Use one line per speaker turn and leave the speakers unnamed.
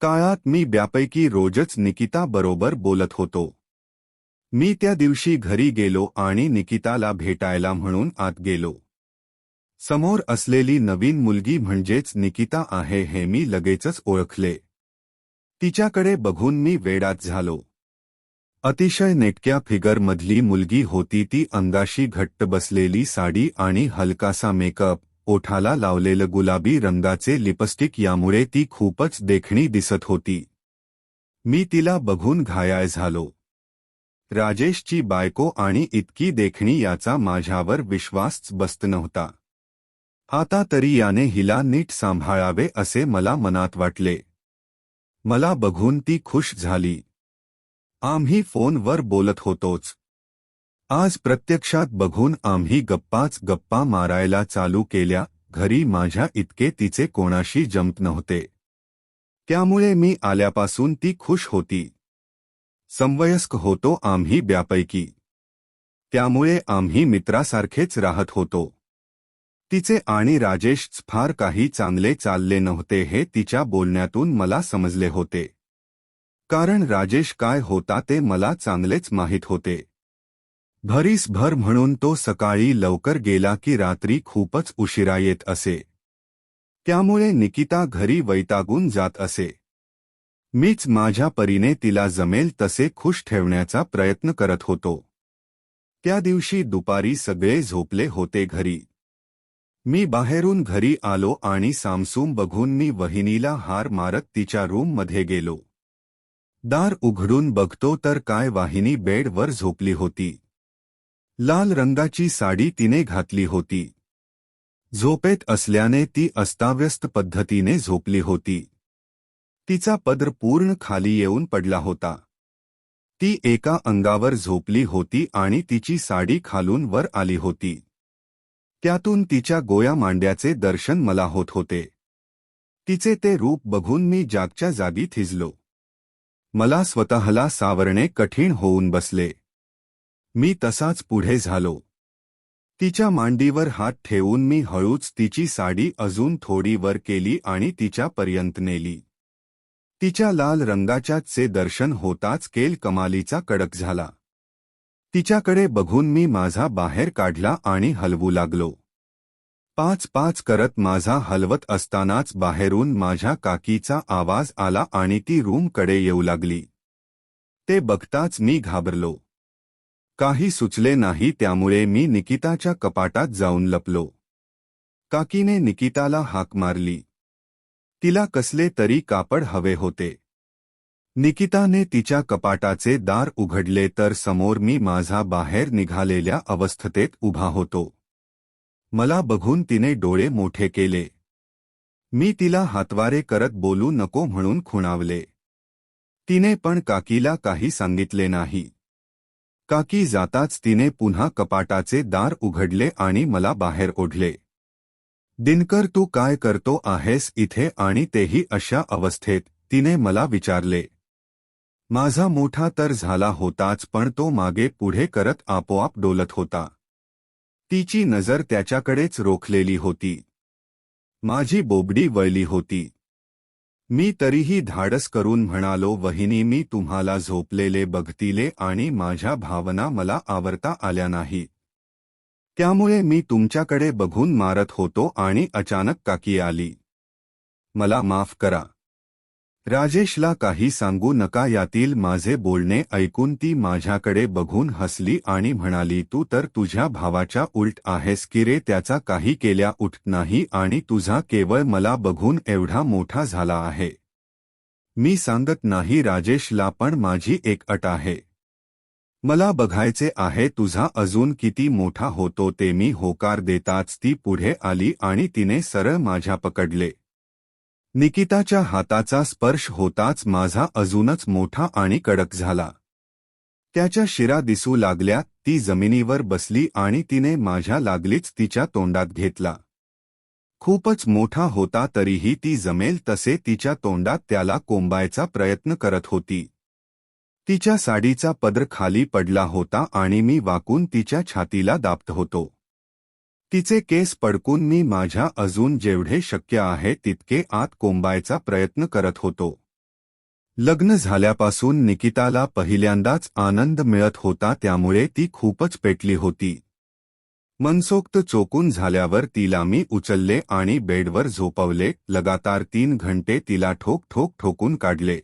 काळात मी ब्यापैकी रोजच निकिता बरोबर बोलत होतो. मी त्या दिवशी घरी गेलो आणि निकिताला भेटायला म्हणून आत गेलो. समोर असलेली नवीन मुलगी म्हणजेच निकिता आहे हे मी लगेचच ओळखले. तिच्याकडे बघून मी वेडात झालो. अतिशय नेटक्या फिगरमधली मुलगी होती ती अंगाशी घट्ट बसलेली साडी आणि हलकासा मेकअप ओठाला लावलेलं गुलाबी रंगाचे लिपस्टिक यामुळे ती खूपच देखणी दिसत होती. मी तिला बघून घायाळ झालो. राजेशची बायको आणि इतकी देखणी याचा माझ्यावर विश्वासच बसत नव्हता. आता तरी याने हिला नीट सांभाळावे असे मला मनात वाटले. मला बघून ती खुश झाली. आम्ही फोनवर बोलत होतोच. आज प्रत्यक्षात बघून आम्ही गप्पाच गप्पा मारायला चालू केल्या घरी माझ्या इतके तिचे कोणाशी जमत नव्हते. त्यामुळे मी आल्यापासून ती खुश होती. संवयस्क होतो आम्ही ब्यापैकी. त्यामुळे आम्ही मित्रासारखेच राहत होतो. तिचे आणि राजेश फार काही चांगले चालले नव्हते हे तिच्या बोलण्यातून मला समजले होते. कारण राजेश काय होता ते मला चांगलेच माहीत होते. भरीसभर म्हणून तो सकाळी लवकर गेला की रात्री खूपच उशिरा येत असे. त्यामुळे निकिता घरी वैतागून जात असे. मीच माझ्या परीने तिला जमेल तसे खुश ठेवण्याचा प्रयत्न करत होतो. त्या दिवशी दुपारी सगळे झोपले होते घरी. मी बाहेरून घरी आलो आणि सामसूम बघून मी वहिनीला हार मारत तिच्या रूममध्ये गेलो. दार उघडून बघतो तर काय वाहिनी बेडवर झोपली होती. लाल रंगाची साडी तिने घातली होती. झोपेत असल्याने ती अस्ताव्यस्त पद्धतीने झोपली होती. तिचा पदर पूर्ण खाली येऊन पडला होता. ती एका अंगावर झोपली होती आणि तिची साडी खालून वर आली होती. त्यातून तिच्या गोया मांड्याचे दर्शन मला होत होते. तिचे ते रूप बघून मी जागच्या जागी थिजलो. मला स्वतःला सावरणे कठीण होऊन बसले. मी तसाच पुढे झालो. तिच्या मांडीवर हात ठेवून मी हळूच तिची साडी अजून थोडी वर केली आणि तिच्यापर्यंत नेली. तिच्या लाल रंगाच्याचे दर्शन होताच केल कमालीचा कडक झाला. तिच्याकडे बघून मी माझा बाहेर काढला आणि हलवू लागलो. पाच पाच करत माझा हलवत असतानाच बाहेरून माझ्या काकीचा आवाज आला आणि ती रूमकडे येऊ लागली. ते बघताच मी घाबरलो. काही सुचले नाही त्यामुळे मी निकिताच्या कपाटात जाऊन लपलो. काकीने निकिताला हाक मारली. तिला कसले तरी कापड हवे होते. निकिताने तिच्या कपाटाचे दार उघडले तर समोर मी माझा बाहेर निघालेल्या अवस्थेत उभा होतो. मला बघून तिने डोळे मोठे केले. मी तिला हातवारे करत बोलू नको म्हणून खुणावले. तिने पण काकीला काही सांगितले नाही. काकी जाताच तिने पुन्हा कपाटाचे दार उघडले आणि मला बाहेर ओढले. दिनकर तू काय करतो आहेस इथे आणि तेही अशा अवस्थेत तिने मला विचारले. माझा मोठा तर झाला होताच पण तो मागे पुढे करत आपोआप डोलत होता. तिची नजर त्याच्याकडेच रोखलेली होती. माझी बोबडी वळली होती. मी तरीही धाडस करून म्हणालो वहिनी मी तुम्हाला झोपलेले बघतीले आणि माझ्या भावना मला आवरता आल्या नाही. त्यामुळे मी तुमच्याकडे बघून मारत होतो आणि अचानक काकी आली. मला माफ करा. राजेशला काही सांगू नका यातील माझे बोलणे ऐकून ती माझ्याकडे बघून हसली आणि म्हणाली तू तर तुझ्या भावाच्या उलट आहेस की रे त्याचा काही केल्या उठत नाही आणि तुझा केवळ मला बघून एवढा मोठा झाला आहे. मी सांगत नाही राजेशला पण माझी एक अट आहे. मला बघायचे आहे तुझा अजून किती मोठा होतो ते मी होकार देताच ती पुढे आली आणि तिने सरळ माझ्या पकडले. निकिताच्या हाताचा स्पर्श होताच माझा अजूनच मोठा आणि कडक झाला. त्याच्या शिरा दिसू लागल्या ती जमिनीवर बसली आणि तिने माझ्या लागलीच तिच्या तोंडात घेतला. खूपच मोठा होता तरीही ती जमेल तसे तिच्या तोंडात त्याला कोंबायचा प्रयत्न करत होती. तिच्या साडीचा पदर खाली पडला होता आणि मी वाकून तिच्या छातीला दाबत होतो. तिचे केस पडकून मी माझ्या अजून जेवढे शक्य आहे तितके आत कोंबायचा प्रयत्न करत होतो. लग्न झाल्यापासून निकिताला पहिल्यांदाच आनंद मिळत होता त्यामुळे ती खूपच पेटली होती. मनसोक्त चोकून झाल्यावर तिला मी उचलले आणि बेडवर झोपवले लगातार तीन घंटे तिला ठोक ठोक ठोकून काढले.